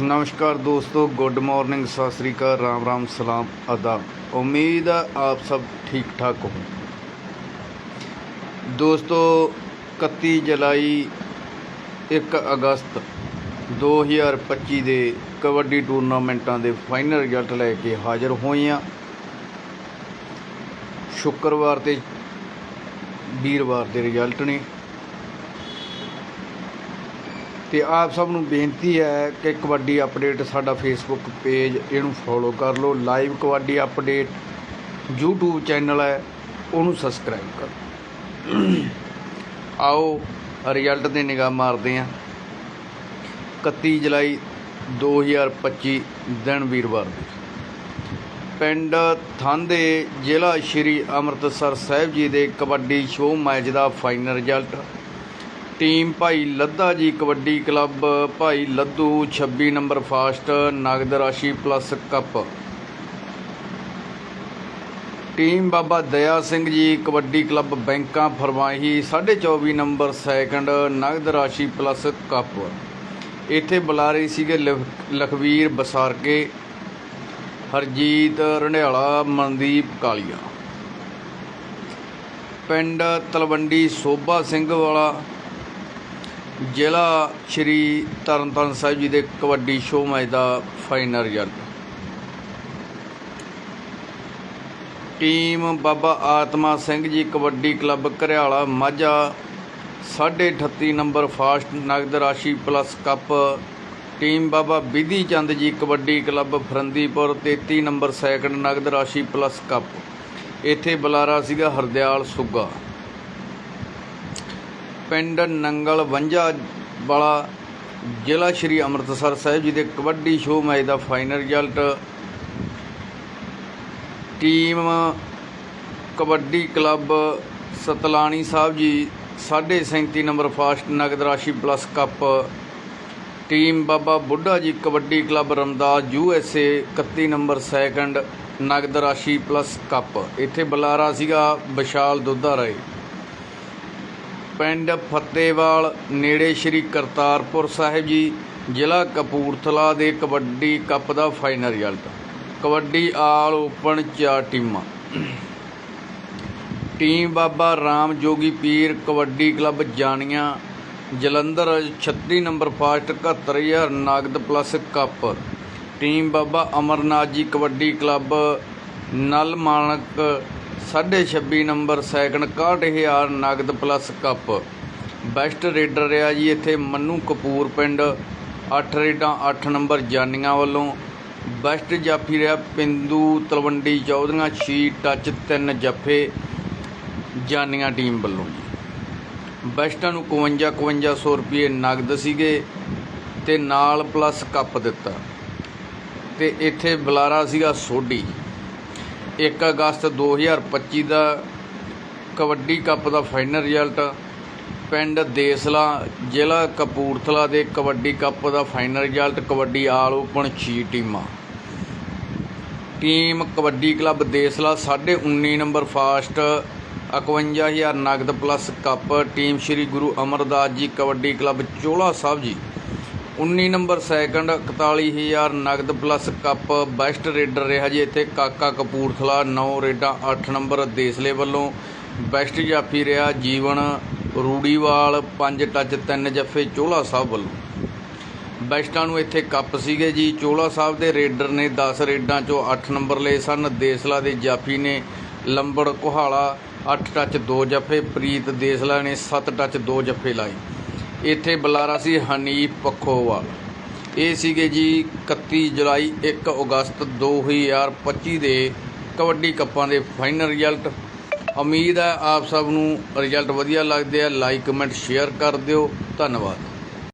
ਨਮਸਕਾਰ ਦੋਸਤੋ, good morning, Sat Sri ਅਕਾਲ, ਰਾਮ ਰਾਮ, ਸਲਾਮ ਅਦਾ ਉਮੀਦ ਹੈ ਆਪ ਸਭ ਠੀਕ ਠਾਕ ਹੋ ਦੋਸਤੋ 31 ਜੁਲਾਈ 1 ਅਗਸਤ 2025 ਦੇ ਕਬੱਡੀ ਟੂਰਨਾਮੈਂਟਾਂ ਦੇ ਫਾਈਨਲ ਰਿਜ਼ਲਟ ਲੈ ਕੇ ਹਾਜ਼ਰ ਹੋਏ ਹਾਂ ਸ਼ੁੱਕਰਵਾਰ ਤੇ ਵੀਰਵਾਰ ਦੇ ਰਿਜ਼ਲਟ ਨੇ। ਤੇ ਆਪ ਸਭ ਨੂੰ ਬੇਨਤੀ ਹੈ ਕਿ ਕਬੱਡੀ ਅਪਡੇਟ ਸਾਡਾ ਫੇਸਬੁੱਕ ਪੇਜ ਇਹਨੂੰ ਫੋਲੋ ਕਰ ਲਓ live kabaddi update YouTube channel ਹੈ, ਉਹਨੂੰ ਸਬਸਕ੍ਰਾਈਬ ਕਰੋ। ਆਓ ਰਿਜ਼ਲਟ ਤੇ ਨਿਗਾਹ ਮਾਰਦੇ ਹਾਂ। 31 ਜੁਲਾਈ 2025 ਦਿਨ ਵੀਰਵਾਰ ਪਿੰਡ ਥਾਂਦੇ ਜ਼ਿਲ੍ਹਾ ਸ਼੍ਰੀ ਅੰਮ੍ਰਿਤਸਰ ਸਾਹਿਬ ਜੀ ਦੇ ਕਬੱਡੀ ਸ਼ੋਅ ਮੈਚ ਦਾ final result team Bhai Ladda ji kabaddi club, ਭਾਈ ਲੱਦੂ 26 ਨੰਬਰ ਫਾਸਟ, ਨਗਦ ਰਾਸ਼ੀ ਪਲੱਸ ਕੱਪ। ਟੀਮ ਬਾਬਾ ਦਇਆ ਸਿੰਘ ਜੀ ਕਬੱਡੀ ਕਲੱਬ ਬੈਂਕਾਂ ਫਰਮਾਹੀ 24 ਨੰਬਰ ਸੈਕੰਡ, ਨਗਦ ਰਾਸ਼ੀ ਪਲੱਸ ਕੱਪ। ਇੱਥੇ ਬੁਲਾਰੇ ਸੀਗੇ ਲਖ- ਲਖਵੀਰ ਬਸਾਰਕੇ, ਹਰਜੀਤ ਰੰਡਿਆਲਾ, ਮਨਦੀਪ ਕਾਲੀਆ। ਪਿੰਡ ਤਲਵੰਡੀ ਸੋਭਾ ਸਿੰਘ ਵਾਲਾ ਜ਼ਿਲ੍ਹਾ ਸ਼੍ਰੀ ਤਰਨਤਾਰਨ ਸਾਹਿਬ ਜੀ ਦੇ ਕਬੱਡੀ ਸ਼ੋਅ ਮੈਚ ਦਾ final result team Baba Atma Singh ji kabaddi club Gharyala Majha 38 number first ਨਗਦ ਰਾਸ਼ੀ plus cup. Team Baba Bidhi Chand ji kabaddi club Farandipur 33 number second ਨਗਦ ਰਾਸ਼ੀ ਪਲੱਸ ਕੱਪ। ਇੱਥੇ ਬੁਲਾਰਾ ਸੀਗਾ ਹਰਦਿਆਲ ਸੁੱਗਾ। ਪਿੰਡ ਨੰਗਲ ਵੰਜਾ ਵਾਲਾ ਜ਼ਿਲ੍ਹਾ ਸ਼੍ਰੀ ਅੰਮ੍ਰਿਤਸਰ ਸਾਹਿਬ ਜੀ ਦੇ ਕਬੱਡੀ ਸ਼ੋਅ ਮੈਚ ਦਾ final result. Team kabaddi club Satlani Sahib ji 37 number first ਨਗਦ ਰਾਸ਼ੀ plus cup. Team Baba Budha ji kabaddi club Ramdas U S A 31 number second ਨਗਦ ਰਾਸ਼ੀ ਪਲੱਸ ਕੱਪ। ਇੱਥੇ ਬੁਲਾਰਾ ਸੀਗਾ ਵਿਸ਼ਾਲ ਦੁੱਧਾ ਰਾਏ। ਪਿੰਡ ਫਤਿਹਵਾਲ ਨੇੜੇ ਸ਼੍ਰੀ ਕਰਤਾਰਪੁਰ ਸਾਹਿਬ ਜੀ, ਜ਼ਿਲ੍ਹਾ ਕਪੂਰਥਲਾ ਦੇ ਕਬੱਡੀ ਕੱਪ ਦਾ final result kabaddi all open ਚਾਰ ਟੀਮਾਂ। ਟੀਮ ਬਾਬਾ ਰਾਮ ਜੋਗੀ ਪੀਰ ਕਬੱਡੀ ਕਲੱਬ ਜਾਣੀਆਂ, ਜਲੰਧਰ 36 ਨੰਬਰ ਫਾਸਟ 71000 ਨਗਦ plus cup team Baba Amarnath ji kabaddi club, Nal Manak 26 number second 61000 ਨਗਦ ਪਲੱਸ ਕੱਪ। ਬੈਸਟ ਰੇਡਰ ਰਿਹਾ ਜੀ ਇੱਥੇ ਮੰਨੂ ਕਪੂਰ ਪਿੰਡ। 8 ਰੇਡਾਂ 8 ਨੰਬਰ ਜਾਨੀਆਂ ਵੱਲੋਂ। ਬੈਸਟ ਜਾਫੀ ਰਿਹਾ ਪਿੰਦੂ ਤਲਵੰਡੀ ਚੌਧਰੀਆਂ 6 ਟੱਚ 3 ਜੱਫੇ ਜਾਨੀਆਂ ਟੀਮ ਵੱਲੋਂ ਜੀ। ਬੈਸਟਾਂ ਨੂੰ 51 5100 ਰੁਪਏ ਨਗਦ ਸੀਗੇ ਤੇ ਨਾਲ ਪਲੱਸ ਕੱਪ ਦਿੱਤਾ। ਤੇ ਇੱਥੇ ਬੁਲਾਰਾ ਸੀਗਾ ਸੋਢੀ। 1 ਅਗਸਤ 2025 ਦਾ ਕਬੱਡੀ ਕੱਪ ਦਾ ਫਾਈਨਲ ਰਿਜ਼ਲਟ, ਪਿੰਡ ਦੇਸਲਾ ਜ਼ਿਲ੍ਹਾ ਕਪੂਰਥਲਾ ਦੇ ਕਬੱਡੀ ਕੱਪ ਦਾ final result, kabaddi all open 6 ਟੀਮਾਂ। Team kabaddi club Desla 19 number first 51000 ਨਗਦ plus cup, team Shri Guru Amardas ji kabaddi club Chola Sahib ji. 19 number second 41000 ਨਗਦ ਪਲੱਸ ਕੱਪ ਬੈਸਟ ਰੇਡਰ ਰਿਹਾ ਜੀ ਇੱਥੇ ਕਾਕਾ ਕਪੂਰਥਲਾ 9 ਰੇਡਾਂ 8 ਨੰਬਰ ਦੇਸਲੇ ਵੱਲੋਂ। ਬੈਸਟ ਜਾਫੀ ਰਿਹਾ ਜੀਵਨ ਰੂੜੀਵਾਲ 5 ਟੱਚ 3 ਜੱਫੇ ਚੋਲਾ ਸਾਹਿਬ ਵੱਲੋਂ। ਬੈਸਟਾਂ ਨੂੰ ਇੱਥੇ ਕੱਪ ਸੀਗੇ ਜੀ। ਚੋਲਾ ਸਾਹਿਬ ਦੇ ਰੇਡਰ ਨੇ 10 ਰੇਡਾਂ ਚੋਂ 8 ਨੰਬਰ ਲਏ ਸਨ। ਦੇਸਲਾ ਦੇ ਜਾਫੀ ਨੇ ਲੰਬੜ ਕੁਹਾਲਾ 8 ਟੱਚ 2 ਜੱਫੇ। ਪ੍ਰੀਤ ਦੇਸਲਾ ਨੇ 7 ਟੱਚ 2 ਜੱਫੇ ਲਾਏ। ਇੱਥੇ ਬੁਲਾਰਾ ਸੀ ਹਨੀਫ ਪੱਖੋਵਾਲ ਇਹ ਸੀਗੇ ਜੀ 31 ਜੁਲਾਈ 1 ਅਗਸਤ 2025 ਦੇ ਕਬੱਡੀ ਕੱਪਾਂ ਦੇ ਫਾਈਨਲ ਰਿਜ਼ਲਟ। ਉਮੀਦ ਹੈ ਆਪ ਸਭ ਨੂੰ ਰਿਜ਼ਲਟ ਵਧੀਆ ਲੱਗਦੇ ਆ। ਲਾਈਕ, ਕਮੈਂਟ, ਸ਼ੇਅਰ ਕਰ ਦਿਓ। ਧੰਨਵਾਦ।